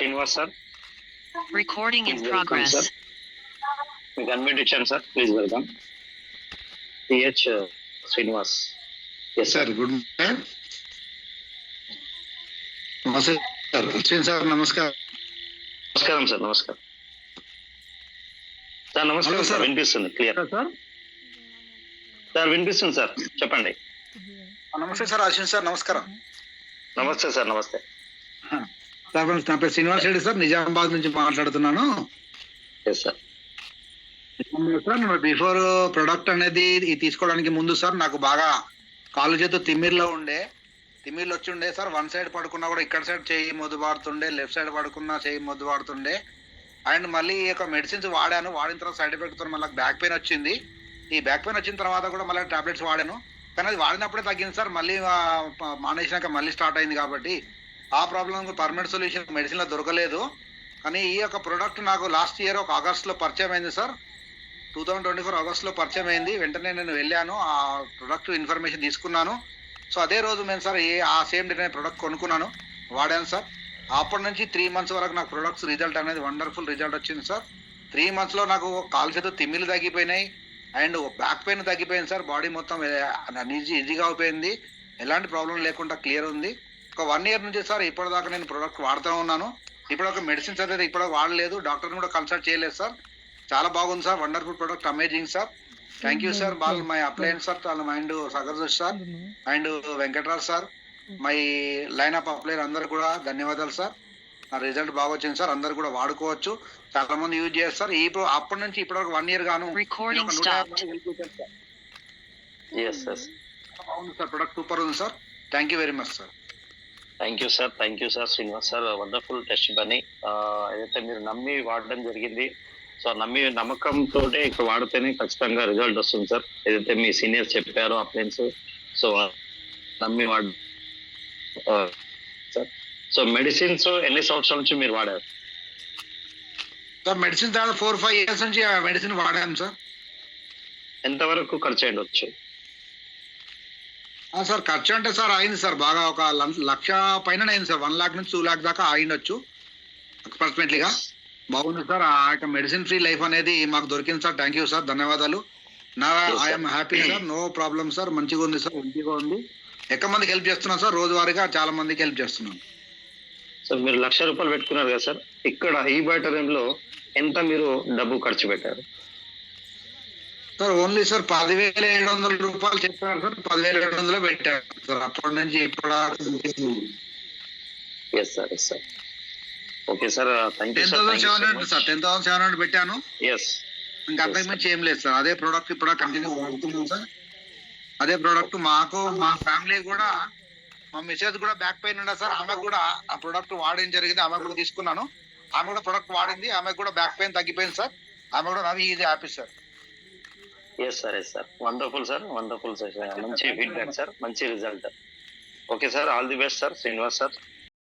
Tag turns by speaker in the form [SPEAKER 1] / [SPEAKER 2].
[SPEAKER 1] Srinivas sir.
[SPEAKER 2] Recording in
[SPEAKER 1] Please welcome,
[SPEAKER 2] progress.
[SPEAKER 1] sir. మీకు unmute ఇచ్చాను sir please welcome CH Srinivas yes sir
[SPEAKER 3] good morning నమస్తే sir Ashwin sir నమస్కారం
[SPEAKER 1] నమస్కారం sir నమస్కారం. Sir నమస్కారం sir
[SPEAKER 3] sir.
[SPEAKER 1] వినిపిస్తుంది క్లియర్
[SPEAKER 3] సార్
[SPEAKER 1] సార్ వినిపిస్తుంది సార్ చెప్పండి.
[SPEAKER 3] నమస్తే సార్ అశ్విన్ సార్ నమస్కారం.
[SPEAKER 1] నమస్తే సార్ నమస్తే.
[SPEAKER 3] సార్ నా పేరు శ్రీనివాస్ రెడ్డి సార్. నిజామాబాద్ నుంచి మాట్లాడుతున్నాను.
[SPEAKER 1] సార్
[SPEAKER 3] బిఫోర్ ప్రొడక్ట్ అనేది ఇది తీసుకోవడానికి ముందు సార్ నాకు బాగా కాలు చేతు తిమ్మిర్లో ఉండే తిమ్మిర్లు వచ్చి ఉండే సార్ వన్ సైడ్ పడుకున్నా కూడా ఇక్కడ సైడ్ చేయి మొద్దు పాడుతుండే లెఫ్ట్ సైడ్ పడుకున్నా చేయి మొద్దు పాడుతుండే అండ్ మళ్ళీ ఈ యొక్క మెడిసిన్స్ వాడాను వాడిన తర్వాత సైడ్ ఎఫెక్ట్తో మళ్ళీ బ్యాక్ పెయిన్ వచ్చింది. ఈ బ్యాక్ పెయిన్ వచ్చిన తర్వాత కూడా మళ్ళీ టాబ్లెట్స్ వాడాను. కానీ అది వాడినప్పుడే తగ్గింది సార్. మళ్ళీ మానేసినాక మళ్ళీ స్టార్ట్ అయింది కాబట్టి. ఆ ప్రాబ్లం పర్మనెంట్ సొల్యూషన్ మెడిసిన్లో దొరకలేదు. కానీ ఈ యొక్క ప్రోడక్ట్ నాకు లాస్ట్ ఇయర్ ఒక ఆగస్ట్లో పరిచయం అయింది sir two thousand twenty four ఆగస్ట్లో పరిచయం అయింది. వెంటనే నేను వెళ్ళాను ఆ ప్రొడక్ట్ ఇన్ఫర్మేషన్ తీసుకున్నాను. సో అదే రోజు నేను సార్ ఏ ఆ సేమ్ డే నేను ప్రొడక్ట్ కొనుక్కున్నాను వాడాను సార్ అప్పటి నుంచి త్రీ మంత్స్ వరకు నాకు ప్రొడక్ట్స్ రిజల్ట్ అనేది వండర్ఫుల్ రిజల్ట్ వచ్చింది సార్ త్రీ మంత్స్లో నాకు కాలు చేత తిమ్మిలు తగ్గిపోయినాయి. అండ్ బ్యాక్ పెయిన్ తగ్గిపోయింది సార్ బాడీ మొత్తం eh, ఈజీ ఈజీగా అయిపోయింది. ఎలాంటి ప్రాబ్లం లేకుండా క్లియర్ ఉంది. ఒక వన్ ఇయర్ నుంచి సార్ ఇప్పటిదాకా నేను ప్రొడక్ట్ వాడుతూ ఉన్నాను. ఇప్పుడు ఒక మెడిసిన్స్ అయితే ఇప్పుడు వాడలేదు. డాక్టర్ని కూడా కన్సల్ట్ చేయలేదు సార్. చాలా బాగుంది sir. Wonderful product amazing sir. Thank you sir. Ball my appliance sir చాలా మైండ్ సగర్జోష్ sir. And Venkataraj sir. My line up upline అందరు కూడా ధన్యవాదాలు సార్. నా రిజల్ట్ బాగా వచ్చింది సార్. అందరు కూడా వాడుకోవచ్చు. చాలా మంది యూజ్ చేస్తారు ఈ అప్పటి నుంచి ఇప్పటి వరకు వన్ ఇయర్ గాను బాగుంది సార్. ప్రొడక్ట్ సూపర్ ఉంది sir. Thank you very much sir
[SPEAKER 1] thank you sir thank you sir Srinivas sir wonderful test పని ఏదైతే మీరు నమ్మి వాడడం జరిగింది సో నమ్మి నమ్మకంతో ఇక్కడ వాడితేనే ఖచ్చితంగా రిజల్ట్ వస్తుంది సార్ ఏదైతే మీ సీనియర్స్ చెప్పారో అప్లయన్స్ సో నమ్మి వాడు సార్ సో మెడిసిన్స్ ఎన్ని సంవత్సరాల నుంచి మీరు వాడారు?
[SPEAKER 3] సార్ మెడిసిన్ తర్వాత ఫోర్ ఫైవ్ ఇయర్స్ నుంచి మెడిసిన్ వాడాను సార్
[SPEAKER 1] ఎంతవరకు ఖర్చు అయ్యొచ్చు
[SPEAKER 3] ఆ, సార్ ఖర్చు అంటే సార్ అయింది సార్. బాగా ఒక లక్ష పైన అయింది సార్. వన్ లాక్ నుంచి టూ లాక్ దాకా అయిండొచ్చు. అప్రాక్సిమేట్లీగా బాగుంది సార్. ఆ యొక్క మెడిసిన్ ఫ్రీ లైఫ్ అనేది మాకు దొరికింది సార్. Thank you sir. ధన్యవాదాలు. నా. I'm happy sir no problem sir మంచిగా ఉంది సార్ మంచిగా ఉంది. ఎక్కువ మందికి హెల్ప్ చేస్తున్నాను సార్ రోజువారీగా చాలా మందికి హెల్ప్ చేస్తున్నాను
[SPEAKER 1] సో మీరు లక్ష రూపాయలు పెట్టుకున్నారు కదా సార్ ఇక్కడ ఈ బయటలో ఎంత మీరు డబ్బు ఖర్చు పెట్టారు?
[SPEAKER 3] సార్ ఓన్లీ సార్ పదివేల ఏడు వందల రూపాయలు చెప్పారు సార్ పదివేల ఏడు వందలు పెట్టారు సార్. అప్పటి నుంచి ఇప్పుడు
[SPEAKER 1] yes sir yes sir okay sir
[SPEAKER 3] ten thousand seven hundred sir ten thousand seven hundred పెట్టాను.
[SPEAKER 1] ఎస్
[SPEAKER 3] ఇంకా అంతకు మించి ఏం లేదు సార్ అదే ప్రోడక్ట్ ఇప్పుడు కంటిన్యూ వాడుతున్నాం సార్. అదే ప్రోడక్ట్ మాకు మా ఫ్యామిలీ కూడా మా మిసెస్ కూడా బ్యాక్ పెయిన్ ఉండే సార్ ఆమె కూడా ఆ ప్రోడక్ట్ వాడడం జరిగింది ఆమె కూడా తీసుకున్నాను. ఆమె కూడా ప్రోడక్ట్ వాడింది ఆమె కూడా బ్యాక్ పెయిన్ తగ్గిపోయింది సార్. ఆమె కూడా నవ్వి easy happy sir.
[SPEAKER 1] Yes sir yes sir wonderful sir wonderful sir మంచి ఫీడ్బ్యాక్ సార్ మంచి result okay sir all the best sir Srinivas sir